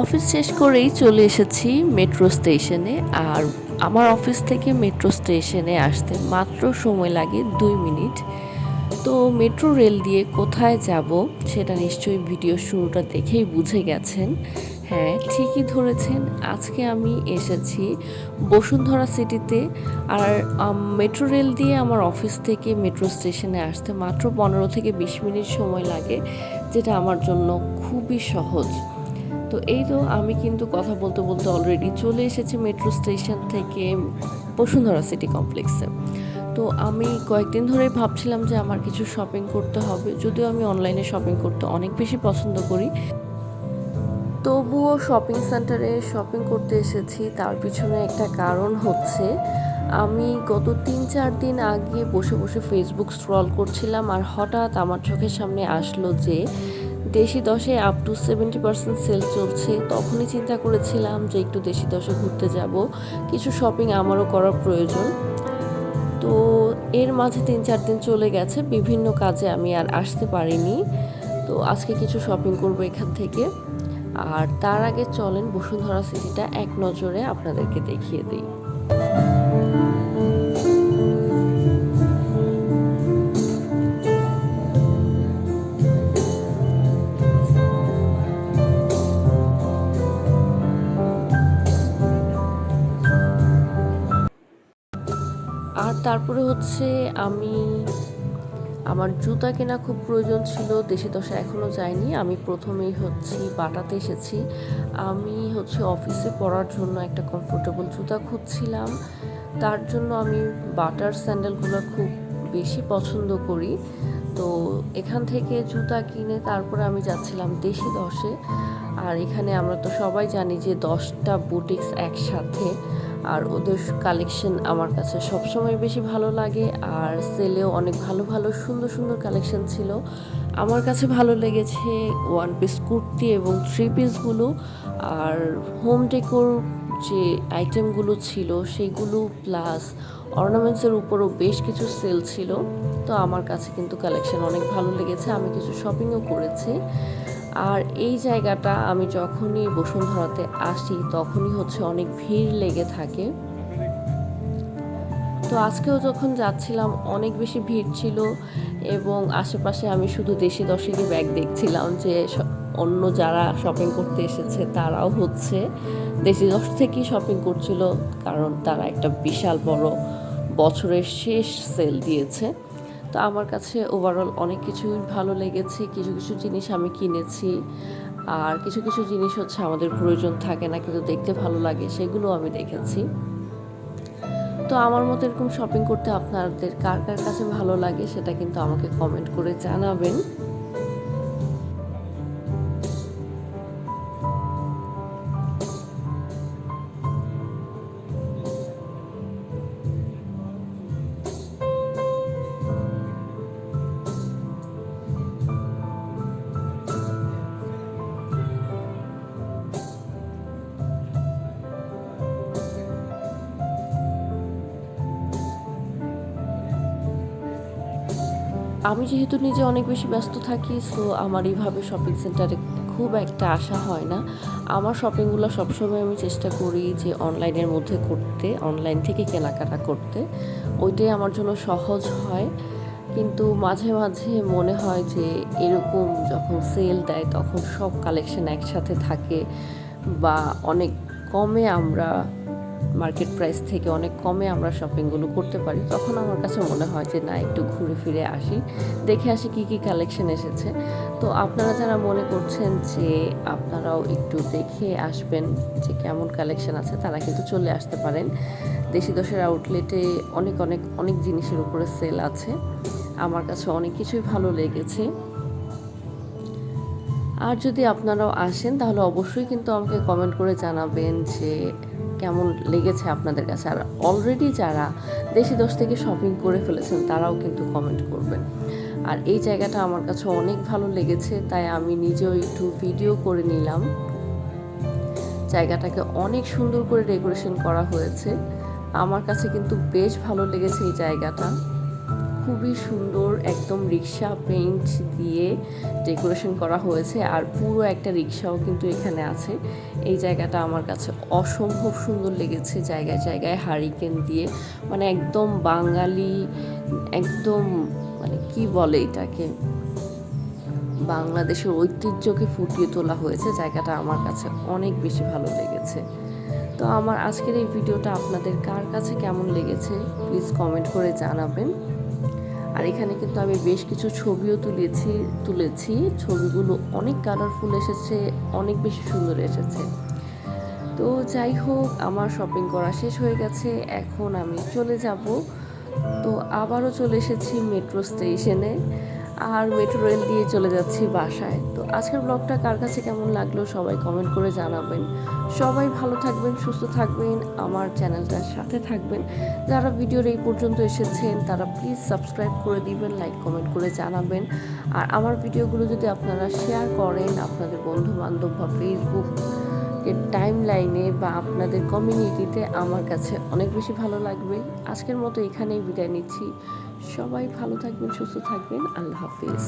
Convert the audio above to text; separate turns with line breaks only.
Office শেষ করেই চলে এসেছি মেট্রো স্টেশনে, আর আমার অফিস থেকে মেট্রো স্টেশনে আসতে মাত্র সময় লাগে দুই মিনিট। তো মেট্রো রেল দিয়ে কোথায় যাব সেটা নিশ্চয়ই ভিডিও শুরুটা দেখেই বুঝে গেছেন। হ্যাঁ ঠিকই ধরেছেন। আজকে আমি এসেছি বসুন্ধরা সিটিতে আর মেট্রো রেল দিয়ে আমার অফিস থেকে মেট্রো স্টেশনে আসতে মাত্র পনেরো থেকে বিশ মিনিট সময় লাগে, যেটা আমার জন্য খুবই সহজ। তো এই তো আমি কিন্তু কথা বলতে বলতে অলরেডি চলে এসেছি মেট্রো স্টেশন থেকে বসুন্ধরা সিটি কমপ্লেক্সে। তো আমি কয়েকদিন ধরেই ভাবছিলাম যে আমার কিছু শপিং করতে হবে, যদিও আমি অনলাইনে শপিং করতে অনেক বেশি পছন্দ করি। তবুও শপিং সেন্টারে শপিং করতে এসেছি, তার পিছনে একটা কারণ হচ্ছে, আমি গত তিন চার দিন আগে বসে বসে ফেসবুক স্ক্রল করছিলাম আর হঠাৎ আমার চোখের সামনে আসলো যে, দেশি দশে up to seventy percent sale চলছে। তখনই চিন্তা করেছিলাম যে একটু দেশি দশে ঘুরতে যাব, কিছু শপিং আমারও করার প্রয়োজন। তো এর মাঝে তিন চার দিন চলে গেছে, বিভিন্ন কাজে আমি আর আসতে পারিনি। তো আজকে কিছু শপিং করব এখান থেকে। আর তার আগে চলেন বসুন্ধরা সিটিটা এক নজরে আপনাদেরকে দেখিয়ে দিই। আর তারপরে হচ্ছে আমি আমার জুতা কেনা খুব প্রয়োজন ছিল, দেশে দশা এখনও যায়নি। আমি প্রথমেই হচ্ছি বাটাতে এসেছি। আমি হচ্ছে অফিসে পরার জন্য একটা কমফোর্টেবল জুতা খুঁজছিলাম। তার জন্য আমি বাটার স্যান্ডেলগুলো খুব বেশি পছন্দ করি। তো এখান থেকে জুতা কিনে তারপরে আমি যাচ্ছিলাম দেশি দশে। আর এখানে আমরা তো সবাই জানি যে দশটা বুটিক্স একসাথে। আর ওদের কালেকশন আমার কাছে সবসময় বেশি ভালো লাগে। আর সেলেও অনেক ভালো ভালো, সুন্দর সুন্দর কালেকশন ছিল। আমার কাছে ভালো লেগেছে ওয়ান পিস কুর্তি এবং থ্রি পিসগুলো আর হোম ডেকোর যে আইটেমগুলো ছিল সেগুলো প্লাস অর্নামেন্টসের উপরও বেশ কিছু সেল ছিল। তো আমার কাছে কিন্তু কালেকশন অনেক ভালো লেগেছে। আমি কিছু শপিংও করেছি। আর এই জায়গাটা আমি যখনই বসুন্ধরাতে আসি, তখনই হচ্ছে অনেক ভিড় লেগে থাকে। তো আজকেও যখন যাচ্ছিলাম, অনেক বেশি ভিড় ছিল এবং আশেপাশে আমি শুধু দেশি দশেরই ব্যাগ দেখছিলাম যে অন্য যারা শপিং করতে এসেছে, তারাও হচ্ছে দেশি দশ থেকেই শপিং করছিল কারণ তারা একটা বিশাল বড় বছরের শেষ সেল দিয়েছে। তো আমার কাছে ওভারঅল অনেক কিছুই ভালো লেগেছে। কিছু কিছু জিনিস আমি কিনেছি। আর কিছু কিছু জিনিস হচ্ছে আমাদের প্রয়োজন থাকে না, কিন্তু দেখতে ভালো লাগে, সেগুলো আমি দেখেছি। তো আমার মতো এরকম শপিং করতে আপনাদের কার কার কাছে ভালো লাগে সেটা কিন্তু আমাকে কমেন্ট করে জানাবেন। আমি যেহেতু নিজে অনেক বেশি ব্যস্ত থাকি সো আমার এইভাবে শপিং সেন্টারে খুব একটা আশা হয় না। আমার শপিংগুলো সবসময় আমি চেষ্টা করি যে অনলাইনের মধ্যে করতে অনলাইন থেকে কেনাকাটা করতে। ওইটাই আমার জন্য সহজ হয়। কিন্তু মাঝে মাঝে মনে হয় যে এরকম যখন সেল দেয়, তখন সব কালেকশন একসাথে থাকে বা অনেক কমে আমরা মার্কেট প্রাইস থেকে অনেক কমে আমরা শপিংগুলো করতে পারি। তখন আমার কাছে মনে হয় যে, না, একটু ঘুরে ফিরে আসি। দেখে আসি কি কি কালেকশন এসেছে। তো আপনারা যারা মনে করছেন যে, আপনারাও একটু দেখে আসবেন যে, কেমন কালেকশন আছে, তারা কিন্তু চলে আসতে পারেন। দেশি দশের আউটলেটে অনেক অনেক অনেক জিনিসের উপরে সেল আছে। আমার কাছে অনেক কিছুই ভালো লেগেছে। আর যদি আপনারাও আসেন, তাহলে অবশ্যই কিন্তু আমাকে কমেন্ট করে জানাবেন যে কেমন লেগেছে আপনাদের কাছে? আর অলরেডি যারা দেশি দোষ থেকে শপিং করে ফেলেছেন, তারাও কিন্তু কমেন্ট করবেন। আর এই জায়গাটা আমার কাছে অনেক ভালো লেগেছে, তাই আমি নিজেও একটু ভিডিও করে নিলাম। জায়গাটাকে অনেক সুন্দর করে ডেকোরেশন করা হয়েছে। আমার কাছে কিন্তু বেশ ভালো লেগেছে এই জায়গাটা। খুবই সুন্দর একদম রিক্সা পেইন্ট দিয়ে ডেকোরেশন করা হয়েছে আর পুরো একটা রিক্সাও কিন্তু এখানে আছে। এই জায়গাটা আমার কাছে অসম্ভব সুন্দর লেগেছে জায়গায় জায়গায় হারিকেন দিয়ে। মানে একদম বাঙালি, একদম মানে কি বলে এটাকে? বাংলাদেশের ঐতিহ্যকে ফুটিয়ে তোলা হয়েছে। জায়গাটা আমার কাছে অনেক বেশি ভালো লেগেছে। তো আমার আজকের এই ভিডিওটা আপনাদের কার কাছে কেমন লেগেছে? প্লিজ কমেন্ট করে জানাবেন। এখানে কিন্তু আমি বেশ কিছু ছবিও তুলেছি তুলেছি। ছবিগুলো অনেক কালারফুল এসেছে, অনেক বেশি সুন্দর এসেছে। তো যাই হোক, আমার শপিং করা শেষ হয়ে গেছে। এখন আমি চলে যাব। তো আবারও চলে এসেছি মেট্রো স্টেশনে আর মেট্রো রেল দিয়ে চলে যাচ্ছি বাসায়। তো আজকের ব্লগটা কার কাছে কেমন লাগল সবাই কমেন্ট করে জানাবেন। সবাই ভালো থাকবেন, সুস্থ থাকবেন, আমার চ্যানেলটার সাথে থাকবেন। যারা ভিডিওর এই পর্যন্ত এসেছেন, তারা প্লিজ সাবস্ক্রাইব করে দিবেন লাইক কমেন্ট করে জানাবেন। আর আমার ভিডিওগুলো যদি আপনারা শেয়ার করেন আপনাদের বন্ধু বান্ধব বা ফেসবুক এর টাইম লাইনে বা আপনাদের কমিউনিটিতে আমার কাছে অনেক বেশি ভালো লাগবে। আজকের মতো এখানেই বিদায় নিচ্ছি। সবাই ভালো থাকবেন, সুস্থ থাকবেন। আল্লাহ হাফিজ।